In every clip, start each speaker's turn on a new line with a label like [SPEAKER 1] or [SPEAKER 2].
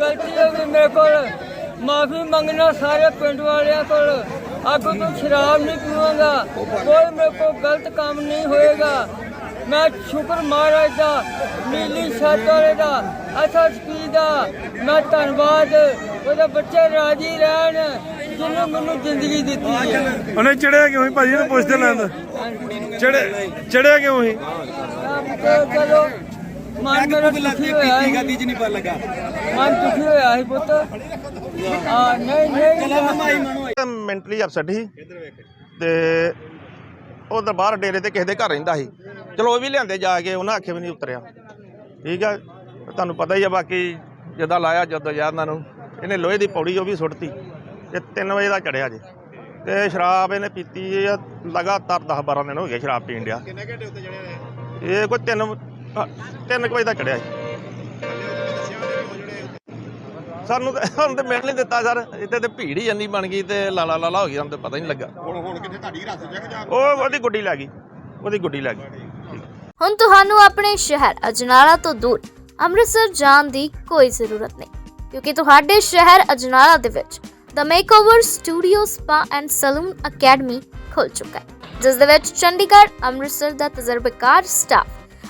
[SPEAKER 1] ਗਲਤੀ ਹੋ ਗਈ ਮੇਰੇ ਕੋਲ। ਮਾਫੀ ਮੰਗਣਾ ਸਾਰੇ ਪਿੰਡ ਵਾਲਿਆਂ ਕੋਲ। ਅੱਗੋਂ ਤੋਂ ਸ਼ਰਾਬ ਨਹੀਂ ਪੀਵਾਂਗਾ। ਕੋਈ ਮੇਰੇ ਕੋਲ ਗਲਤ ਕੰਮ ਨਹੀਂ ਹੋਏਗਾ। ਮੈਂ ਸ਼ੁਕਰ ਮਹਾਰਾਜ ਦਾ ਨੀਲੀ ਛੱਤ ਵਾਲੇ ਦਾ ਐਸਐਸਪੀ ਦਾ। ਮੈਂ ਧੰਨਵਾਦ। ਉਹਦੇ ਬੱਚੇ ਰਾਜੀ ਰਹਿਣ ਜਿਹਨੇ ਮੈਨੂੰ ਜ਼ਿੰਦਗੀ ਦਿੱਤੀ ਹੈ।
[SPEAKER 2] ਉਹਨੇ ਚੜਿਆ ਕਿਉਂ ਭਾਜੀ ਨੂੰ ਪੁੱਛਦੇ ਲੈਂਦਾ ਚੜੇ ਚੜਿਆ ਕਿਉਂ
[SPEAKER 1] ਚਲੋ ਮਨ ਮੇਰਾ ਦੁਖੀ ਹੋਇਆ ਸੀ।
[SPEAKER 3] ਤੀਜ ਨਹੀਂ ਪਰ ਲੱਗਾ।
[SPEAKER 1] ਮਨ ਦੁਖੀ ਹੋਇਆ ਸੀ ਪੁੱਤ। ਆ ਨਹੀਂ ਨਹੀਂ
[SPEAKER 4] ਮੈਂਟਲੀ ਅਪਸੈਟ ਸੀ। ਤੇ ਉਹ ਦਰਬਾਰ ਡੇਰੇ ਤੇ ਕਿਸੇ ਦੇ ਘਰ ਰਹਿੰਦਾ ਸੀ। ਚਲੋ ਉਹ ਵੀ ਲਿਆਂਦੇ ਜਾ ਕੇ ਉਹਨਾਂ ਆਖੇ ਵੀ ਨਹੀਂ ਉਤਰਿਆ। ਠੀਕ ਆ? ਤੁਹਾਨੂੰ ਪਤਾ ਹੀ ਆ ਬਾਕੀ ਜਦਾਂ ਲਾਇਆ ਜਦੋਂ ਯਾਰ ਇਹਨਾਂ ਨੂੰ। ਇਹਨੇ ਲੋਹੇ ਦੀ ਪੌੜੀ ਉਹ ਵੀ ਸੁੱਟਤੀ। ਤੇ 3 ਵਜੇ ਦਾ ਚੜਿਆ ਜੇ। ਤੇ ਸ਼ਰਾਬ ਇਹਨੇ ਪੀਤੀ ਆ ਲਗਾਤਾਰ 10 12 ਦਿਨ ਹੋ ਗਏ ਸ਼ਰਾਬ ਪੀਣ ਡਿਆ।
[SPEAKER 3] ਕਿੰਨੇ ਘੰਟੇ ਉੱਤੇ ਚੜਿਆ
[SPEAKER 4] ਇਹ? ਕੋਈ 3 3 ਵਜੇ ਦਾ ਚੜਿਆ ਸੀ। ਸਾਨੂੰ ਤਾਂ ਸਾਨੂੰ ਤੇ ਮਿਲ ਨਹੀਂ ਦਿੱਤਾ ਸਰ। ਇੱਥੇ ਤੇ ਭੀੜ ਹੀ ਇੰਨੀ ਬਣ ਗਈ ਤੇ ਲਾਲਾ ਲਾਲਾ ਹੋ ਗਈ ਸਾਨੂੰ ਤਾਂ ਪਤਾ ਹੀ ਨਹੀਂ ਲੱਗਾ।
[SPEAKER 3] ਹੁਣ ਹੁਣ ਕਿੱਥੇ ਤੁਹਾਡੀ ਰਸ ਜਗ ਜਾ
[SPEAKER 4] ਉਹ ਉਹਦੀ ਗੁੱਡੀ ਲੈ ਗਈ। ਉਹਦੀ ਗੁੱਡੀ ਲੈ ਗਈ।
[SPEAKER 5] ਹੁਣ ਤੁਹਾਨੂੰ ਆਪਣੇ ਸ਼ਹਿਰ ਅਜਨਾਲਾ ਤੋਂ ਦੂਰ ਅੰਮ੍ਰਿਤਸਰ ਜਾਣ ਦੀ ਕੋਈ ਜ਼ਰੂਰਤ ਨਹੀਂ ਕਿਉਂਕਿ ਤੁਹਾਡੇ ਸ਼ਹਿਰ ਅਜਨਾਲਾ ਦੇ ਵਿੱਚ the makeover studio spa and salon academy ਖੁੱਲ ਚੁੱਕਾ ਹੈ ਜਿਸ ਦੇ ਵਿੱਚ ਚੰਡੀਗੜ੍ਹ ਅੰਮ੍ਰਿਤਸਰ ਦਾ ਤਜਰਬੇਕਾਰ staff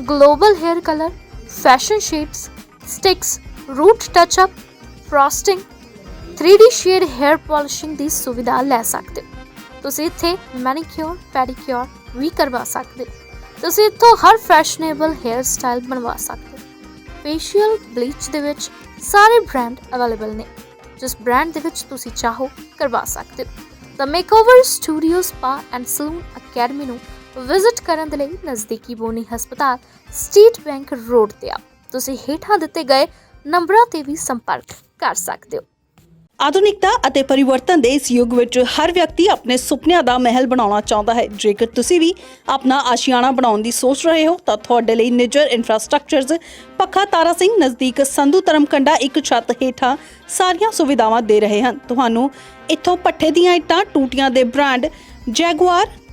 [SPEAKER 5] global hair colour fashion shades sticks root touch up frosting 3D shade hair polishing ਦੀ ਸੁਵਿਧਾ ਲੈ ਸਕਦੇ ਹੋ। ਤੁਸੀਂ ਇੱਥੇ ਮੈਨੀਕਿਉਰ ਪੈਡੀਕਿਉਰ ਵੀ ਕਰਵਾ ਸਕਦੇ ਹੋ। ਤੁਸੀਂ ਇੱਥੋਂ ਹਰ ਫੈਸ਼ਨੇਬਲ ਹੇਅਰ ਸਟਾਈਲ ਬਣਵਾ ਸਕਦੇ ਹੋ। ਫੇਸ਼ੀਅਲ ਬਲੀਚ ਦੇ ਵਿੱਚ ਸਾਰੇ ਬ੍ਰਾਂਡ ਅਵੇਲੇਬਲ ਨੇ। ਜਿਸ ਬ੍ਰਾਂਡ ਦੇ ਵਿੱਚ ਤੁਸੀਂ ਚਾਹੋ ਕਰਵਾ ਸਕਦੇ ਹੋ। The makeover studio spa and salon academy ਨੂੰ ਵਿਜ਼ਿਟ ਕਰਨ ਦੇ ਲਈ ਨਜ਼ਦੀਕੀ ਬੋਨੀ ਹਸਪਤਾਲ ਸਟੇਟ ਬੈਂਕ ਰੋਡ ਤੇ ਆ ਤੁਸੀਂ ਹੇਠਾਂ ਦਿੱਤੇ ਗਏ ਨੰਬਰਾਂ ਤੇ ਵੀ ਸੰਪਰਕ ਕਰ ਸਕਦੇ ਹੋ।
[SPEAKER 6] ਆਧੁਨਿਕਤਾ ਅਤੇ ਪਰਿਵਰਤਨ ਦੇ ਇਸ ਯੁੱਗ ਵਿੱਚ ਹਰ ਵਿਅਕਤੀ ਆਪਣੇ ਸੁਪਨਿਆਂ ਦਾ ਮਹਿਲ ਬਣਾਉਣਾ ਚਾਹੁੰਦਾ ਹੈ। ਜੇਕਰ ਤੁਸੀਂ ਵੀ ਆਪਣਾ ਆਸ਼ੀਆਣਾ ਬਣਾਉਣ ਦੀ ਸੋਚ ਰਹੇ ਹੋ, ਤਾਂ ਤੁਹਾਡੇ ਲਈ ਨਿਜਰ ਇਨਫਰਾਸਟ੍ਰਕਚਰਜ਼ ਪੱਖਾ ਤਾਰਾ ਸਿੰਘ ਨਜ਼ਦੀਕ ਸੰਧੂ ਧਰਮਕੰਡਾ ਇੱਕ ਛੱਤ ਹੇਠਾਂ ਸਾਰੀਆਂ ਸੁਵਿਧਾਵਾਂ ਦੇ ਰਹੇ ਹਨ। ਤੁਹਾਨੂੰ ਇੱਥੋਂ ਪੱਠੇ ਦੀਆਂ ਇੱਟਾਂ, ਟੂਟੀਆਂ ਦੇ ਬ੍ਰਾਂਡ, ਜੈਗੁਆਰ